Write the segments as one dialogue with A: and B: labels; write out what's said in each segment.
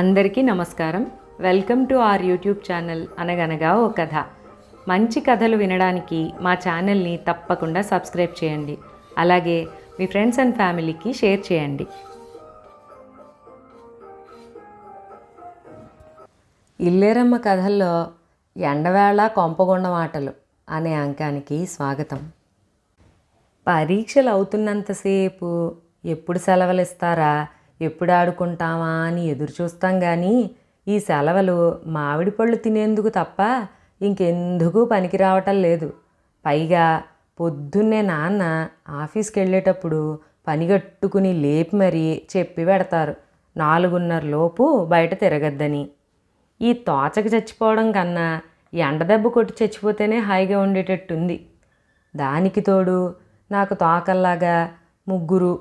A: అందరికీ నమస్కారం. Welcome to our YouTube channel అనగనగా ఓ కథ. మంచి కథలు వినడానికి మా ఛానల్ని తప్పకుండా సబ్స్క్రైబ్ చేయండి. అలాగే మీ ఫ్రెండ్స్ అండ్ ఫ్యామిలీకి షేర్ చేయండి. ఇల్లేరమ్మ కథల్లో ఎండవేళ కొంపగొండ మాటలు అనే అంకానికి స్వాగతం. పరీక్షలు అవుతున్నంతసేపు ఎప్పుడు సెలవులు ఇస్తారా ఎప్పుడు ఆడుకుంటామా అని ఎదురు చూస్తాం కానీ ఈ సెలవులు మామిడి పళ్ళు తినేందుకు తప్ప ఇంకెందుకు పనికి రావటం లేదు. పైగా పొద్దున్నే నాన్న ఆఫీస్కి వెళ్ళేటప్పుడు పనిగట్టుకుని లేపి మరీ చెప్పి పెడతారు. నాలుగున్నర లోపు బయట తిరగద్దని. ఈ తోచక చచ్చిపోవడం కన్నా ఎండ దెబ్బ కొట్టి చచ్చిపోతేనే హాయిగా ఉండేటట్టుంది. దానికి తోడు నాకు తోకల్లాగా ముగ్గురు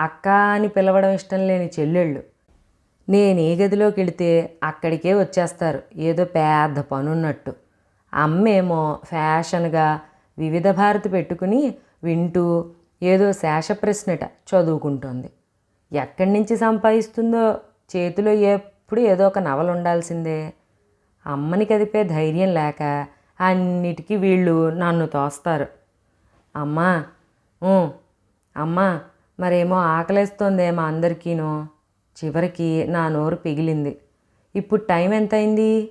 A: అక్క అని పిలవడం ఇష్టం లేని చెల్లెళ్ళు. నేను ఏ గదిలోకి వెళితే అక్కడికే వచ్చేస్తారు. ఏదో పెద్ద పనున్నట్టు. అమ్మేమో ఫ్యాషన్గా వివిధ భారతి పెట్టుకుని వింటూ ఏదో శేష ప్రశ్నట చదువుకుంటోంది. ఎక్కడి నుంచి సంపాదిస్తుందో చేతిలో ఎప్పుడు ఏదో ఒక నవలు ఉండాల్సిందే. అమ్మని కదిపే ధైర్యం లేక అన్నిటికీ వీళ్ళు నన్ను తోస్తారు. అమ్మా అమ్మా మరేమో ఆకలేస్తోందేమో అందరికీనో. చివరికి నా నోరు పిగిలింది. ఇప్పుడు టైం ఎంత అయింది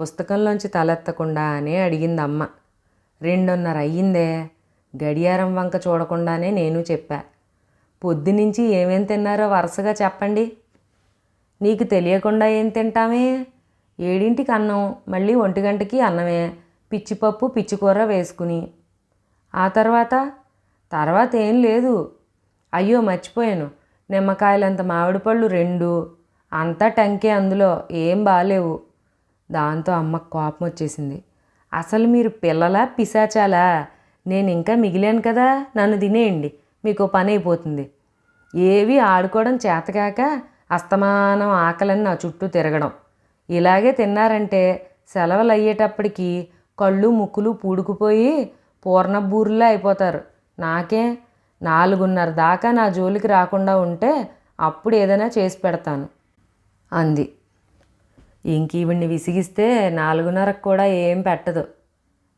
A: పుస్తకంలోంచి తలెత్తకుండానే అడిగింది అమ్మ రెండున్నర అయ్యిందే. గడియారం వంక చూడకుండానే నేను చెప్పా. పొద్దునుంచి ఏమేం తిన్నారో వరుసగా చెప్పండి. నీకు తెలియకుండా ఏం తింటామే? ఏడింటికి అన్నం మళ్ళీ ఒంటి గంటకి అన్నమే. పిచ్చిపప్పు పిచ్చికూర వేసుకుని. ఆ తర్వాత? తర్వాత ఏం లేదు. అయ్యో మర్చిపోయాను. నిమ్మకాయలంత మామిడి పళ్ళు రెండు అంతా టంకే అందులో ఏం బాలేవు. దాంతో అమ్మకు కోపం వచ్చేసింది. అసలు మీరు పిల్లలా పిశాచాలా? నేను ఇంకా మిగిలాను కదా నన్ను తినేయండి మీకు పని అయిపోతుంది. ఏవి ఆడుకోవడం చేతకాక అస్తమానం ఆకలని నా చుట్టూ తిరగడం. ఇలాగే తిన్నారంటే సెలవులు అయ్యేటప్పటికి కళ్ళు ముక్కులు పూడుకుపోయి పూర్ణబూరులా అయిపోతారు. నాకే నాలుగున్నర దాకా నా జోలికి రాకుండా ఉంటే అప్పుడు ఏదైనా చేసి పెడతాను అంది. ఇంక ఈవిడ్ని విసిగిస్తే నాలుగున్నరకు కూడా ఏం పెట్టదు.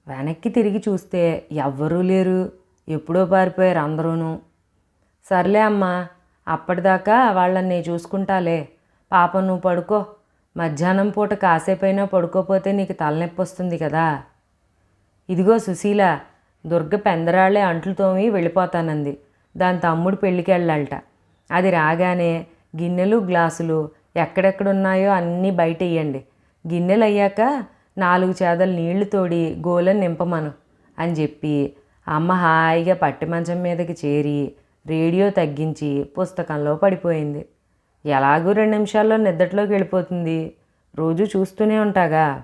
A: వెనక్కి తిరిగి చూస్తే ఎవ్వరూ లేరు ఎప్పుడో పారిపోయారు అందరూను. సర్లే అమ్మా అప్పటిదాకా వాళ్ళని చూసుకుంటాలే. పాపం నువ్వు పడుకో. మధ్యాహ్నం పూట కాసేపైనా పడుకోపోతే నీకు తలనొప్పి వస్తుంది కదా. ఇదిగో సుశీల దుర్గ పెందరాళ్ళే అంట్లు తోమి వెళ్ళిపోతానంది. దాని తమ్ముడు పెళ్ళికి వెళ్ళాలట అది రాగానే గిన్నెలు గ్లాసులు ఎక్కడెక్కడున్నాయో అన్నీ బయట ఇయ్యండి గిన్నెలు అయ్యాక నాలుగు చేదలు నీళ్ళు తోడి గోలను నింపమను అని చెప్పి అమ్మ హాయిగా పట్టి మంచం మీదకి చేరి రేడియో తగ్గించి పుస్తకంలో పడిపోయింది. ఎలాగూ రెండు నిమిషాల్లో నిద్దట్లోకి వెళ్ళిపోతుంది. రోజు చూస్తూనే ఉంటాగా.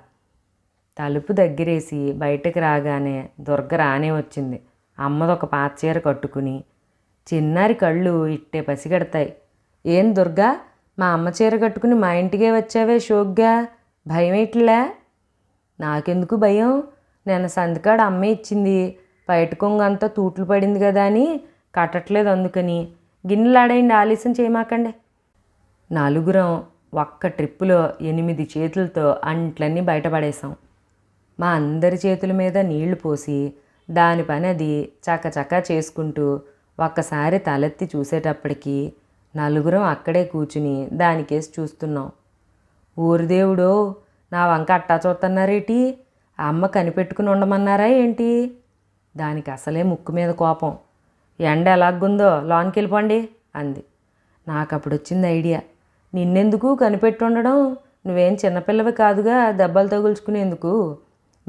A: తలుపు దగ్గరేసి బయటకు రాగానే దుర్గ రానే వచ్చింది. అమ్మదొక పాత చీర కట్టుకుని చిన్నారి కళ్ళు ఇట్టే పసిగడతాయి. ఏం దుర్గా మా అమ్మ చీర కట్టుకుని మా ఇంటికే వచ్చావే షోగ్గా భయం ఇట్లా నాకెందుకు భయం? నేను సందికాడ అమ్మ ఇచ్చింది. బయట కొంగంతా తూట్లు పడింది కదా అని కట్టట్లేదు అందుకని. గిన్నెలాడేయండి ఆలస్యం చేయమాకండి. నలుగురం ఒక్క ట్రిప్పులో ఎనిమిది చేతులతో అంట్లన్నీ బయటపడేశాం. మా అందరి చేతుల మీద నీళ్ళు పోసి దాని పని అది చకచకా చేసుకుంటూ ఒక్కసారి తలెత్తి చూసేటప్పటికి నలుగురం అక్కడే కూర్చుని దానికేసి చూస్తున్నాం. ఊరి దేవుడో నా వంక అట్టా చూస్తున్నారేటి అమ్మ కనిపెట్టుకుని ఉండమన్నారా ఏంటి? దానికి అసలే ముక్కు మీద కోపం. ఎండ ఎలాగుందో లోనికి వెళ్ళిపోండి అంది. నాకు అప్పుడు వచ్చింది ఐడియా. నిన్నెందుకు కనిపెట్టి ఉండడం నువ్వేం చిన్నపిల్లవి కాదుగా దెబ్బలు తగుల్చుకునేందుకు?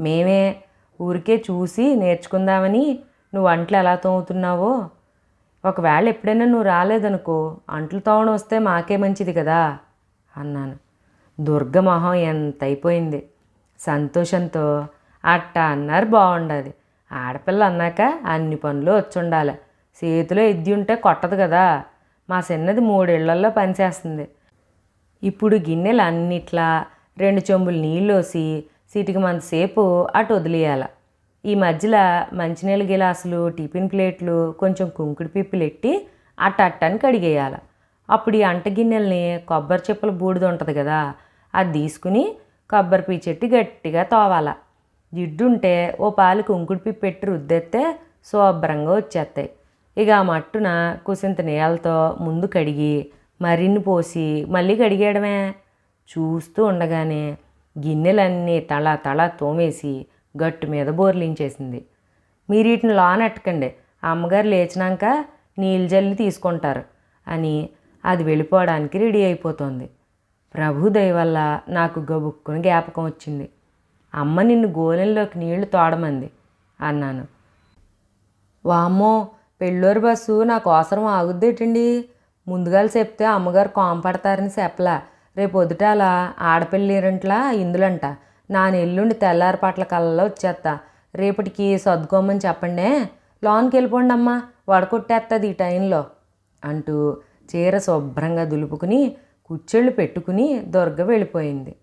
A: మేమే ఊరికే చూసి నేర్చుకుందామని నువ్వు అంట్లు ఎలా తోముతున్నావో. ఒకవేళ ఎప్పుడైనా నువ్వు రాలేదనుకో అంట్లు తోమడం వస్తే మాకే మంచిది కదా అన్నాను. దుర్గ మొహం ఎంత అయిపోయింది సంతోషంతో అట్ట అన్నారు బాగుండదు ఆడపిల్ల అన్నాక అన్ని పనులు వచ్చుండాలి. చేతిలో ఎద్ది ఉంటే కొట్టదు కదా మా చిన్నది మూడేళ్ళలో పనిచేస్తుంది. ఇప్పుడు గిన్నెలు అన్నిట్లా రెండు చెంబులు నీళ్ళు వేసి సీటుకి మంతసేపు అటు వదిలేయాల. ఈ మధ్యలో మంచినీళ్ళ గిలాసులు టిఫిన్ ప్లేట్లు కొంచెం కుంకుడు పిప్పులు ఎట్టి అట్ట అట్టని కడిగేయాల. అప్పుడు ఈ అంట గిన్నెల్ని కొబ్బరి చెప్పుల బూడిద ఉంటుంది కదా అది తీసుకుని కొబ్బరి పీచెట్టి గట్టిగా తోవాల. జిడ్డుంటే ఓ పాలు కుంకుడు పిప్పి పెట్టి రుద్దెత్తే శుభ్రంగా వచ్చేస్తాయి ఇక ఆ మట్టున కుసింత నీళ్ళతో ముందు కడిగి మరిన్ని పోసి మళ్ళీ కడిగేయడమే? చూస్తూ ఉండగానే గిన్నెలన్నీ తల తల తోమేసి గట్టు మీద బోర్లించేసింది. మీరు వీటిని లోనెట్టకండి. అమ్మగారు లేచినాక నీళ్ళు జల్లి తీసుకుంటారు అని అది వెళ్ళిపోవడానికి రెడీ అయిపోతుంది. ప్రభు దయ వల్ల నాకు గబుక్కుని జ్ఞాపకం వచ్చింది. అమ్మ నిన్ను గోలెంలోకి నీళ్ళు తోడమంది అన్నాను. వామ్మో పెళ్ళోరు బస్సు నాకు అవసరం ఆగుద్దేటండి? ముందుగా చెప్తే అమ్మగారు కోంపడతారని చెప్పలా. రేపు పొద్దుటాల ఆడపిల్లేరంట్లా ఇందులంట. నా ఎల్లుండి తెల్లారి పట్ల కళ్ళలో వచ్చేస్తా రేపటికి సర్దుకోమని చెప్పండే. లోన్కి వెళ్ళిపోండి అమ్మా వడకొట్టేస్తుంది ఈ టైంలో అంటూ చీర శుభ్రంగా దులుపుకుని కుచ్చెళ్ళు పెట్టుకుని దుర్గ వెళ్ళిపోయింది.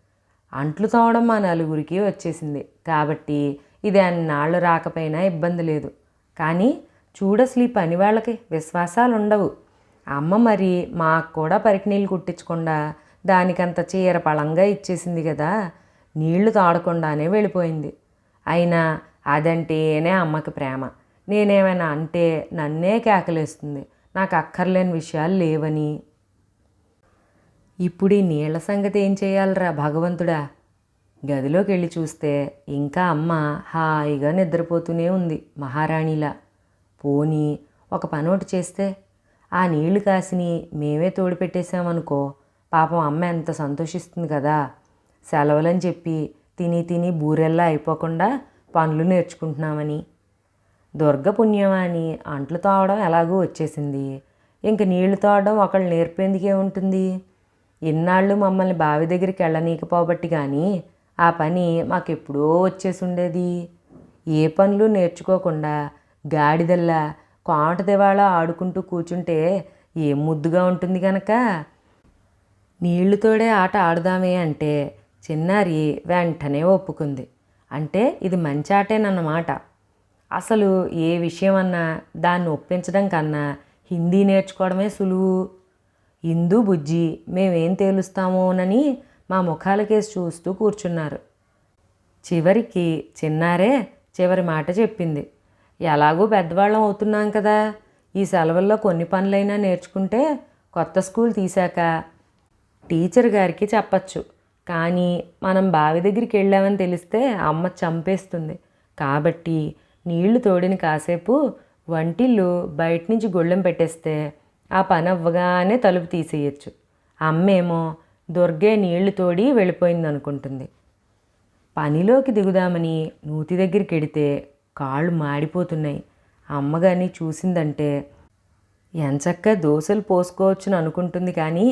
A: అంట్లు తోవడం మా నలుగురికి వచ్చేసింది. కాబట్టి ఇది అన్నాళ్ళు రాకపోయినా ఇబ్బంది లేదు. కానీ చూడసలు ఈ పని వాళ్ళకి విశ్వాసాలు ఉండవు అమ్మ మరి మాకు కూడా పరికి నీళ్ళు కుట్టించకుండా దానికంత చీర పళంగా ఇచ్చేసింది కదా. నీళ్ళు తాడకుండానే వెళ్ళిపోయింది. అయినా అదంటేనే అమ్మకి ప్రేమ. నేనేమైనా అంటే నన్నే కేకలేస్తుంది. నాకు అక్కర్లేని విషయాలు లేవని. ఇప్పుడు ఈ నీళ్ళ సంగతి ఏం చేయాలరా భగవంతుడా? గదిలోకి వెళ్ళి చూస్తే ఇంకా అమ్మ హాయిగా నిద్రపోతూనే ఉంది మహారాణిలా. పోనీ ఒక పనోటి చేస్తే? ఆ నీళ్ళు కాసిని మేమే తోడు పెట్టేశామనుకో పాపం అమ్మ ఎంత సంతోషిస్తుంది కదా. సెలవులని చెప్పి తిని తిని బూరెల్లా అయిపోకుండా పనులు నేర్చుకుంటున్నామని. దుర్గ పుణ్యమాని అంట్లు తోవడం ఎలాగూ వచ్చేసింది. ఇంక నీళ్ళు తోవడం ఒకళ్ళు నేర్పేందుకే ఉంటుంది. ఇన్నాళ్ళు మమ్మల్ని బావి దగ్గరికి వెళ్ళనీకపోబట్టి కానీ ఆ పని మాకెప్పుడో వచ్చేసి ఉండేది ఏ పనులు నేర్చుకోకుండా గాడిదల్లా కోట దివాళ ఆడుకుంటూ కూర్చుంటే ఏం ముద్దుగా ఉంటుంది కనుక నీళ్ళు తోడే ఆట ఆడుదామే అంటే చిన్నారి వెంటనే ఒప్పుకుంది. అంటే ఇది మంచి ఆటేనన్నమాట అసలు ఏ విషయం అన్నా దాన్ని ఒప్పించడం కన్నా హిందీ నేర్చుకోవడమే సులువు. ఇందు బుజ్జి మేమేం తేలుస్తామోనని మా ముఖాలకేసి చూస్తూ కూర్చున్నారు. చివరికి చిన్నారే చివరి మాట చెప్పింది. ఎలాగూ పెద్దవాళ్ళం అవుతున్నాం కదా. ఈ సెలవుల్లో కొన్ని పనులైనా నేర్చుకుంటే కొత్త స్కూల్ తీశాక టీచర్ గారికి చెప్పచ్చు. కానీ మనం బావి దగ్గరికి వెళ్ళామని తెలిస్తే అమ్మ చంపేస్తుంది. కాబట్టి నీళ్ళు తోడిని కాసేపు వంటిల్లు బయట నుంచి గొళ్ళెం పెట్టేస్తే ఆ పని అవ్వగానే తలుపు తీసేయచ్చు. అమ్మేమో దొర్గే నీళ్ళు తోడి వెళ్ళిపోయింది అనుకుంటుంది పనిలోకి దిగుదామని నూతి దగ్గరికి ఎడితే కాళ్ళు మాడిపోతున్నాయి. అమ్మగాని చూసిందంటే ఎంచక్క దోశలు పోసుకోవచ్చును అనుకుంటుంది కానీ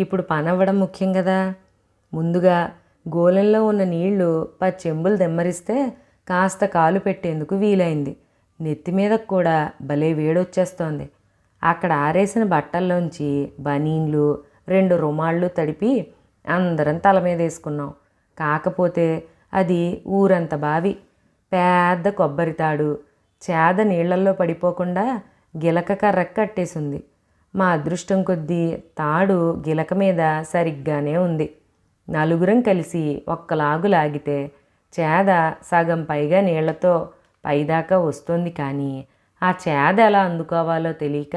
A: ఇప్పుడు పని అవ్వడం ముఖ్యం కదా. ముందుగా గోలెంలో ఉన్న నీళ్ళు పచ్చెంబులు దెమ్మరిస్తే కాస్త కాలు పెట్టేందుకు వీలైంది. నెత్తి మీద కూడా భలే వేడొచ్చేస్తోంది. అక్కడ ఆరేసిన బట్టల్లోంచి బనీన్లు రెండు రుమాళ్ళు తడిపి అందరం తల మీద వేసుకున్నాం. కాకపోతే అది ఊరంత బావి. పెద్ద కొబ్బరి తాడు చేద నీళ్ళల్లో పడిపోకుండా గిలక కర్ర కట్టేసింది. మా అదృష్టం కొద్దీ తాడు గిలక మీద సరిగ్గానే ఉంది. నలుగురం కలిసి ఒక్కలాగు లాగితే చేద సగం పైగా నీళ్ళతో పైదాకా వస్తుంది కానీ ఆ చేద ఎలా అందుకోవాలో తెలియక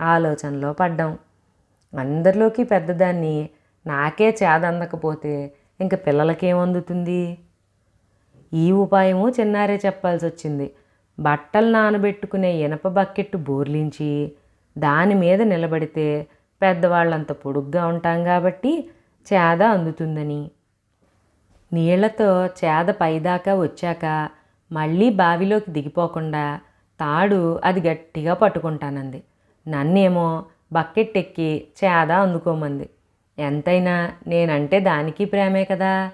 A: ఆలోచనలో పడ్డాం. అందరిలోకి పెద్దదాన్ని నాకే చేద అందకపోతే ఇంక పిల్లలకేం అందుతుంది? ఈ ఉపాయము చిన్నారే చెప్పాల్సి వచ్చింది బట్టలు నానబెట్టుకునే ఇనప బకెట్ బోర్లించి దాని మీద నిలబడితే పెద్దవాళ్ళంత పొడుగ్గా ఉంటాం కాబట్టి చేద అందుతుందని. నీళ్ళతో చేద పైదాకా వచ్చాక మళ్ళీ బావిలోకి దిగిపోకుండా తాడు అది గట్టిగా పట్టుకుంటానంది. నన్నేమో బకెట్ ఎక్కి చేద అందుకోమంది. ఎంతైనా నేనంటే దానికి ప్రేమే కదా.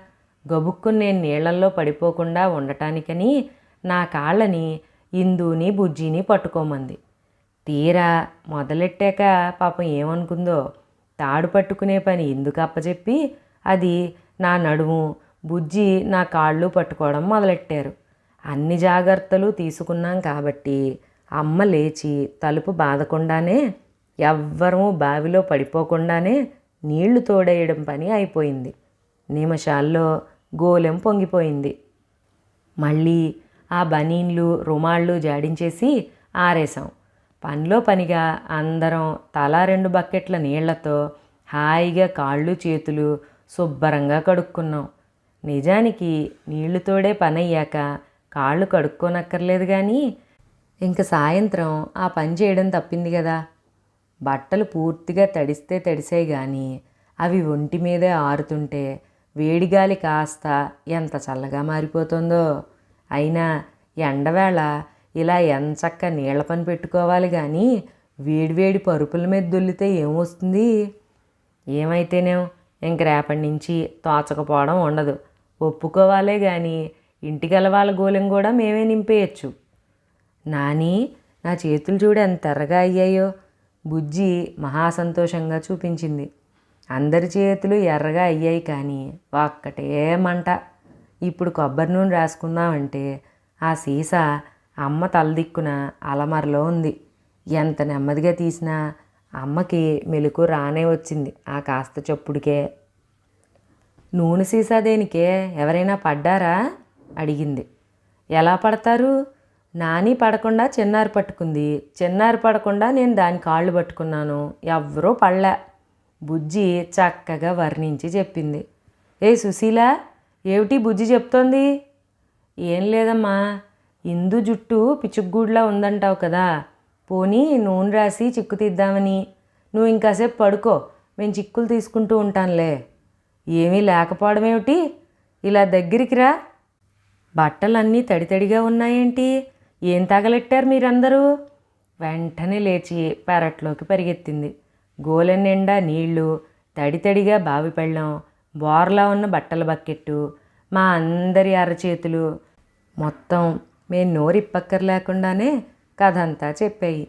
A: గబుక్కుని నేను నీళ్ళల్లో పడిపోకుండా ఉండటానికని నా కాళ్ళని ఇందుని బుజ్జిని పట్టుకోమంది. తీరా మొదలెట్టాక పాపం ఏమనుకుందో తాడు పట్టుకునే పని ఎందుకు అప్పచెప్పి అది నా నడుము బుజ్జి నా కాళ్ళు పట్టుకోవడం మొదలెట్టారు. అన్ని జాగ్రత్తలు తీసుకున్నాం కాబట్టి అమ్మ లేచి తలుపు బాదకుండానే ఎవ్వరము బావిలో పడిపోకుండానే నీళ్ళు తోడేయడం పని అయిపోయింది. నిమిషాల్లో గోలెం పొంగిపోయింది. మళ్ళీ ఆ బనీన్లు రుమాళ్ళు జాడించేసి ఆరేసాం పనిలో పనిగా అందరం తలా రెండు బకెట్ల నీళ్ళతో హాయిగా కాళ్ళు చేతులు శుభ్రంగా కడుక్కున్నాం. నిజానికి నీళ్ళు తోడే పని అయ్యాక కాళ్ళు కడుక్కోనక్కర్లేదు కానీ ఇంక సాయంత్రం ఆ పని చేయడం తప్పింది కదా బట్టలు పూర్తిగా తడిస్తే తడిసాయి కానీ అవి ఒంటి మీదే ఆరుతుంటే వేడిగాలి కాస్త ఎంత చల్లగా మారిపోతుందో. అయినా ఎండవేళ ఇలా ఎంచక్క నీళ్ళ పని పెట్టుకోవాలి కానీ వేడివేడి పరుపుల మీద దొల్లితే ఏమొస్తుంది ఏమైతేనేం? ఇంక రేపటి నుంచి తోచకపోవడం ఉండదు. ఒప్పుకోవాలే కానీ ఇంటికి వాళ్ళ గోలెం కూడా మేమే నింపేయచ్చు. నాని నా చేతులు చూడు ఎంత ఎర్రగా అయ్యాయో. బుజ్జి మహా సంతోషంగా చూపించింది. అందరి చేతులు ఎర్రగా అయ్యాయి కానీ ఒక్కటే మంట. ఇప్పుడు కొబ్బరి నూనె రాసుకుందామంటే ఆ సీసా అమ్మ తలదిక్కున అలమరలో ఉంది. ఎంత నెమ్మదిగా తీసినా అమ్మకి మెలకు రానే వచ్చింది ఆ కాస్త చప్పుడికే. నూనె సీసా దేనికే? ఎవరైనా పడ్డారా? అడిగింది. ఎలా పడతారు? నాని పడకుండా చిన్నారి పట్టుకుంది. చిన్నారి పడకుండా నేను దాని కాళ్ళు పట్టుకున్నాను. ఎవ్వరూ పడలే. బుజ్జి చక్కగా వర్ణించి చెప్పింది. ఏ సుశీల ఏమిటి బుజ్జి చెప్తోంది? ఏం లేదమ్మా. ఇందు జుట్టు పిచ్చుగూడ్లా ఉందంటావు కదా. పోనీ నూనె రాసి చిక్కు తీద్దామని. నువ్వు ఇంకాసేపు పడుకో మేము చిక్కులు తీసుకుంటూ ఉంటానులే. ఏమీ లేకపోవడమేమిటి? ఇలా దగ్గరికి రా. బట్టలన్నీ తడితడిగా ఉన్నాయేంటి? ఏం తగలెట్టారు మీరందరూ? వెంటనే లేచి పెరట్లోకి పరిగెత్తింది. గోలె నిండా నీళ్ళు తడితడిగా బావి పెళ్ళం బోర్లా ఉన్న బట్టల బకెట్టు మా అందరి అరచేతులు మొత్తం మేము నోరిప్పక్కర్ లేకుండానే కథ చెప్పాయి.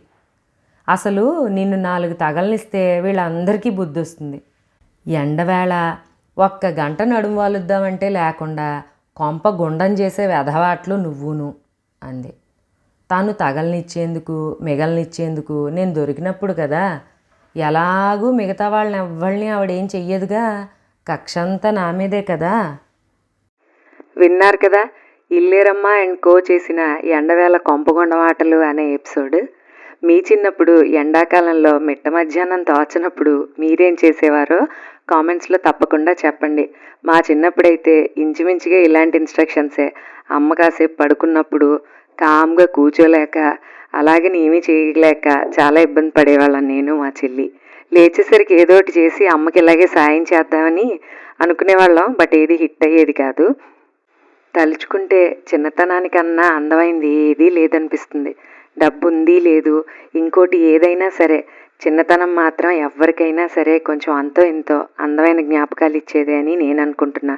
A: అసలు నిన్ను నాలుగు తగలనిస్తే వీళ్ళందరికీ బుద్ధి వస్తుంది ఎండవేళ ఒక్క గంట నడుము వాలుద్దామంటే లేకుండా కొంప గుండం చేసే వెధవాట్లు నువ్వును అంది. తాను తగలనిచ్చేందుకు మిగలనిచ్చేందుకు నేను దొరికినప్పుడు కదా ఎలాగూ మిగతా వాళ్ళని ఎవ్వరిని ఆవిడేం చెయ్యదుగా కక్షంతా నా మీదే కదా?
B: విన్నారు కదా ఇల్లేరమ్మ అండ్ కో చేసిన ఎండవేళ కొంపగొండ ఆటలు అనే ఎపిసోడ్. మీ చిన్నప్పుడు ఎండాకాలంలో మిట్ట మధ్యాహ్నం తోచినప్పుడు మీరేం చేసేవారో కామెంట్స్లో తప్పకుండా చెప్పండి. మా చిన్నప్పుడైతే ఇంచుమించుగా ఇలాంటి ఇన్స్ట్రక్షన్సే. అమ్మ కాసేపు పడుకున్నప్పుడు కామ్గా కూర్చోలేక అలాగే ఏమీ చేయలేక చాలా ఇబ్బంది పడేవాళ్ళం నేను మా చెల్లి. లేచేసరికి ఏదో ఒకటి చేసి అమ్మకి ఇలాగే సాయం చేద్దామని అనుకునేవాళ్ళం బట్ ఏది హిట్ అయ్యేది కాదు. తలుచుకుంటే చిన్నతనానికన్నా అందమైంది ఏదీ లేదనిపిస్తుంది. డబ్బు ఉంది లేదు. ఇంకోటి ఏదైనా సరే. చిన్నతనం మాత్రం ఎవరికైనా సరే కొంచెం అంతో ఇంతో అందమైన జ్ఞాపకాలు ఇచ్చేదే అని నేను అనుకుంటున్నా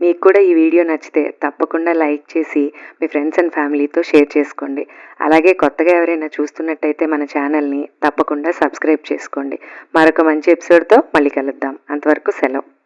B: మీకు కూడా ఈ వీడియో నచ్చితే తప్పకుండా లైక్ చేసి మీ ఫ్రెండ్స్ అండ్ ఫ్యామిలీతో షేర్ చేసుకోండి. అలాగే కొత్తగా ఎవరైనా చూస్తున్నట్టయితే మన ఛానల్ని తప్పకుండా సబ్స్క్రైబ్ చేసుకోండి. మరొక మంచి ఎపిసోడ్తో మళ్ళీ కలుద్దాం. అంతవరకు సెలవు.